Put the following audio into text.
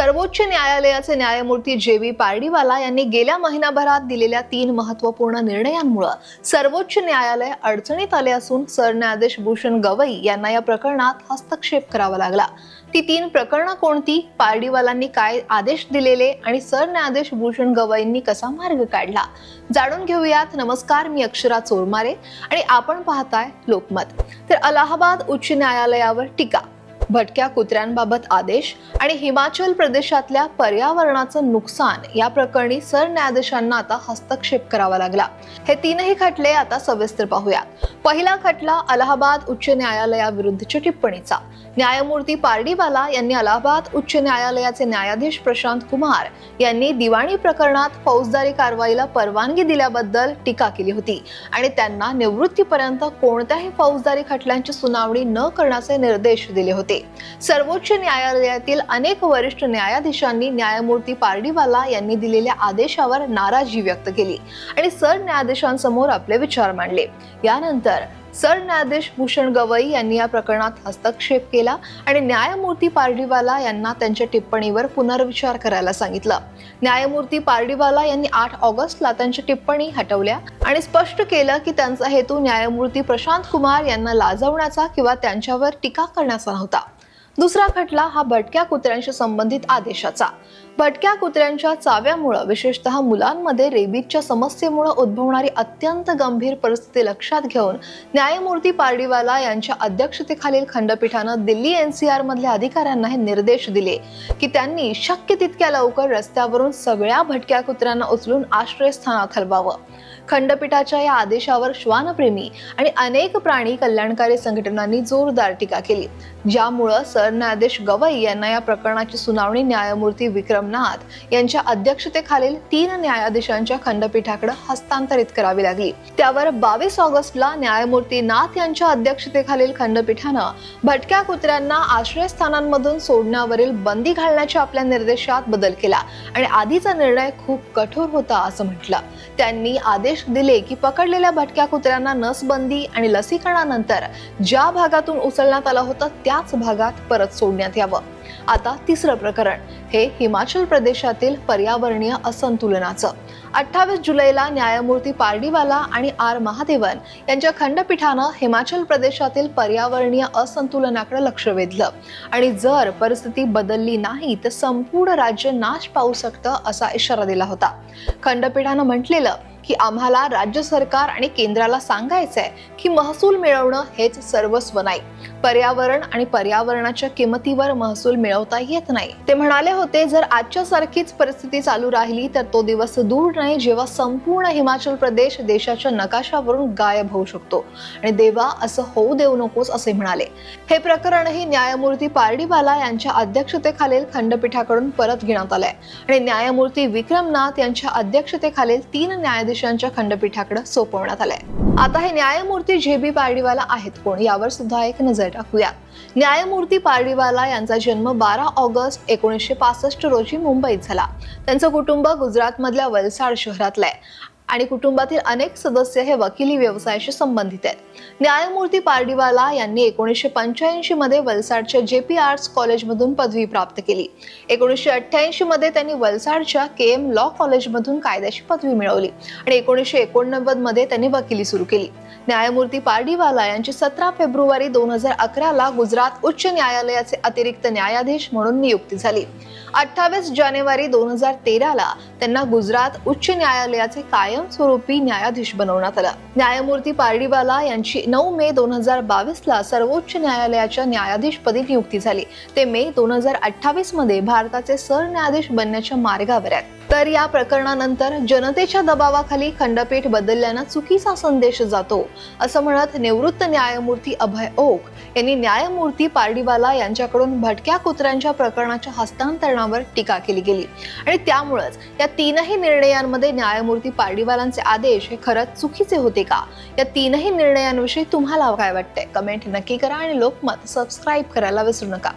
सर्वोच्च न्यायालयाचे न्यायमूर्ती जे बी पारडीवाला यांनी गेल्या महिनाभरात दिलेल्या तीन महत्त्वपूर्ण निर्णयांमुळे सर्वोच्च न्यायालय अडचणीत आले असून सरन्यायाधीश भूषण गवई यांना या प्रकरणात हस्तक्षेप करावा लागला. ती तीन प्रकरणं कोणती? पारडीवालांनी काय आदेश दिलेले? आणि सरन्यायाधीश भूषण गवईंनी कसा मार्ग काढला? जाणून घेऊयात. नमस्कार मी अक्षरा चोरमारे आणि आपण पाहताय लोकमत. तर अलाहाबाद उच्च न्यायालयावर टीका. भटक्या कुत्र्यांबाबत आदेश आणि हिमाचल प्रदेशातल्या पर्यावरणाचं नुकसान या प्रकरणी सरन्यायाधीशांना आता हस्तक्षेप करावा लागला. हे तीनही खटले आता सविस्तर पाहूयात पहिला खटला अलाहाबाद उच्च न्यायालयाविरुद्धच्या टिप्पणीचा. न्यायमूर्ती पारडीवाला यांनी अलाहाबाद उच्च न्यायालयाचे न्यायाधीश प्रशांत कुमार यांनी दिवाणी प्रकरणात फौजदारी कारवाईला परवानगी दिल्याबद्दल टीका केली होती आणि त्यांना निवृत्तीपर्यंत कोणत्याही फौजदारी खटल्यांची सुनावणी न करण्याचे निर्देश दिले होते. सर्वोच्च न्यायालयातील अनेक वरिष्ठ न्यायाधीशांनी न्यायमूर्ती पारडीवाला यांनी दिलेल्या आदेशावर नाराजी व्यक्त केली आणि सरन्यायाधीशांसमोर आपले विचार मांडले. यानंतर सरन्यायाधीश भूषण गवई यांनी या प्रकरणात हस्तक्षेप केला आणि न्यायमूर्ती पारडीवाला यांना त्यांच्या टिप्पणीवर पुनर्विचार करायला सांगितलं. न्यायमूर्ती पारडीवाला यांनी आठ ऑगस्टला त्यांच्या टिप्पणी हटवल्या आणि स्पष्ट केलं की त्यांचा हेतू न्यायमूर्ती प्रशांत कुमार यांना लाजवण्याचा किंवा त्यांच्यावर टीका करण्याचा नव्हता. दुसरा खटला हा भटक्या कुत्र्यांशी संबंधित आदेशाचा. भटक्या कुत्र्यांच्या चाव्यामुळं विशेषतः मुलांमध्ये रेबीजच्या समस्येमुळे उद्भवणारी अत्यंत गंभीर परिस्थिती लक्षात घेऊन न्यायमूर्ती पारडीवाला यांच्या अध्यक्षतेखालील खंडपीठानं दिल्ली एनसीआर मधल्या अधिकाऱ्यांना हे निर्देश दिले की त्यांनी शक्य तितक्या लवकर रस्त्यावरून सगळ्या भटक्या कुत्र्यांना उचलून आश्रयस्थानात हलवावं खंडपीठाच्या या आदेशावर श्वानप्रेमी आणि अनेक प्राणी कल्याणकारी संघटनांनी जोरदार टीका केली. ज्यामुळं सरन्यायाधीश गवई यांना या प्रकरणाची सुनावणी न्यायमूर्ती विक्रम विक्रमनाथ यांच्या अध्यक्षतेखालील तीन न्यायाधीशांच्या खंडपीठाकडे हस्तांतरित करावी लागली. त्यावर बावीस ऑगस्टला न्यायमूर्ती नाथ यांच्या अध्यक्षतेखालील खंडपीठानं भटक्या कुत्र्यांना आश्रयस्थानांमधून सोडण्यावरील बंदी घालण्याच्या आपल्या निर्देशात बदल केला आणि आधीचा निर्णय खूप कठोर होता असं म्हटलं. त्यांनी आदेश दिले की पकडलेल्या भटक्या कुत्र्यांना नसबंदी आणि लसीकरणानंतर ज्या भागातून उचलण्यात आलं होतं त्याच भागात परत सोडण्यात यावं. आता तिसरं प्रकरण. हे हिमाचल प्रदेशातील पर्यावरणीय असंतुलनाचं. अठ्ठावीस जुलैला न्यायमूर्ती पारडीवाला आणि आर महादेवन यांच्या खंडपीठानं हिमाचल प्रदेशातील पर्यावरणीय असंतुलनाकडे लक्ष वेधलं. आणि जर परिस्थिती बदलली नाही तर संपूर्ण राज्य नाश पाहू शकतं असा इशारा दिला होता. खंडपीठानं म्हटलेलं की आम्हाला राज्य सरकार आणि केंद्राला सांगायचंय की महसूल मिळवणं हेच सर्वस्व नाही. पर्यावरण आणि पर्यावरणाच्या किमतीवर महसूल मिळवता येत नाही. ते म्हणाले होते जर आजच्या सारखीच परिस्थिती चालू राहिली तर तो दिवस दूर नाही जेव्हा संपूर्ण हिमाचल प्रदेश देशाच्या नकाशावरून गायब होऊ शकतो. आणि देवा असं होऊ देऊ नकोस असे म्हणाले. हे प्रकरणही न्यायमूर्ती पारडीवाला यांच्या अध्यक्षतेखालील खंडपीठाकडून परत घेण्यात आलंय. आणि न्यायमूर्ती विक्रमनाथ यांच्या अध्यक्षतेखालील तीन न्यायाधीश न्यायाधीशांच्या खंडपीठाकडे सोपवण्यात आलंय. आता हे न्यायमूर्ती जे बी पारडीवाला आहेत कोण यावर सुद्धा एक नजर टाकूया. न्यायमूर्ती पारडीवाला यांचा जन्म बारा ऑगस्ट एकोणीसशे पासष्ट रोजी मुंबईत झाला. त्यांचं कुटुंब गुजरातमधल्या वलसाड शहरातलं आहे. आणि कुटुंबातील अनेक सदस्य हे वकिली व्यवसायाशी संबंधित आहेत. न्यायमूर्ती पारडीवाला यांनी एकोणीसशे पंच्याऐंशी मध्ये वलसाडच्या जे पी आर्ट्स कॉलेजमधून पदवी प्राप्त केली. एकोणीसशे अठ्ठ्याऐंशी मध्ये त्यांनी वलसाडच्या के एम लॉ कॉलेजमधून कायद्याची पदवी मिळवली आणि एकोणीसशे एकोणनव्वदमध्ये त्यांनी वकिली सुरू केली. न्यायमूर्ती पारडीवाला यांची सतरा फेब्रुवारी दोन हजार अकराला गुजरात उच्च न्यायालयाचे अतिरिक्त न्यायाधीश म्हणून नियुक्ती झाली. अठ्ठावीस जानेवारी दोन हजार तेराला त्यांना गुजरात उच्च न्यायालयाचे कायम कायमस्वरूपी न्यायाधीश बनवण्यात आला. न्यायमूर्ती पारडीवाला यांची नऊ मे दोन हजार बावीस ला सर्वोच्च न्यायालयाच्या न्यायाधीशपदी नियुक्ती झाली. ते मे दोन हजार अठ्ठावीसमध्ये भारताचे सरन्यायाधीश बनण्याच्या मार्गावर आहेत. तर या प्रकरणानंतर जनतेच्या दबावाखाली खंडपीठ बदलल्यानं चुकीचा संदेश जातो असं म्हणत निवृत्त न्यायमूर्ती अभय ओक यांनी न्यायमूर्ती पारडीवाला यांच्याकडून भटक्या कुत्र्यांच्या प्रकरणाच्या हस्तांतरणावर टीका केली गेली. आणि त्यामुळेच या तीनही निर्णयांमध्ये न्यायमूर्ती पारडीवालांचे आदेश हे खरंच चुकीचे होते का? या तीनही निर्णयांविषयी तुम्हाला काय वाटतंय? कमेंट नक्की करा आणि लोकमत सबस्क्राईब करायला विसरू नका.